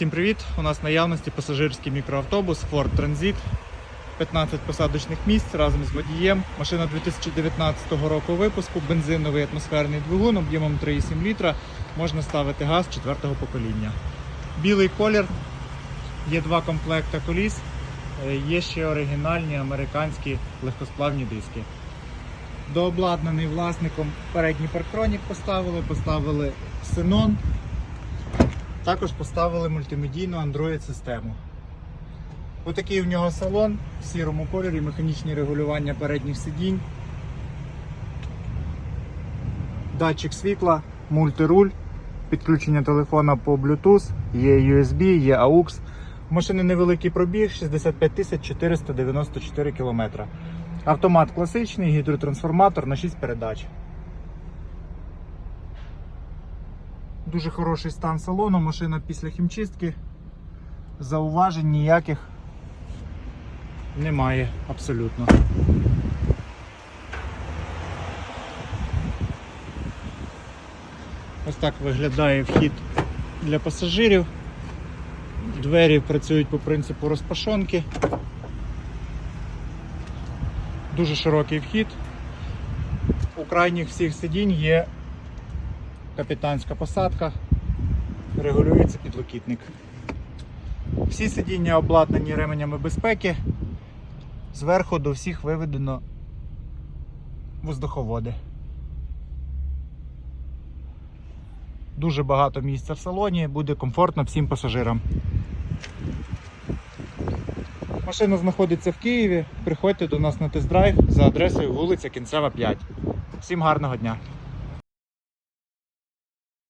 Всім привіт! У нас в наявності пасажирський мікроавтобус Ford Transit. 15 посадочних місць разом з водієм. Машина 2019 року випуску, бензиновий атмосферний двигун об'ємом 3,7 літра. Можна ставити газ 4-го покоління. Білий колір, є два комплекти коліс, е, є ще оригінальні американські легкосплавні диски. Дообладнаний власником передній парктронік поставили, поставили Xenon, також поставили мультимедійну Android систему. Отакий в нього салон в сірому кольорі, механічні регулювання передніх сидінь, датчик світла, мультируль, підключення телефона по Bluetooth, є USB, є AUX. У машини невеликий пробіг 65 494 км. Автомат класичний, гідротрансформатор на 6 передач. Дуже хороший стан салону, машина після хімчистки. Зауважень ніяких немає абсолютно. Ось так виглядає вхід для пасажирів. Двері працюють по принципу розпашонки. Дуже широкий вхід. У крайніх всіх сидінь є капітанська посадка, регулюється підлокітник. Всі сидіння обладнані ременями безпеки. Зверху до всіх виведено воздуховоди. Дуже багато місця в салоні, буде комфортно всім пасажирам. Машина знаходиться в Києві. Приходьте до нас на тест-драйв за адресою вулиця Кінцева 5. Всім гарного дня!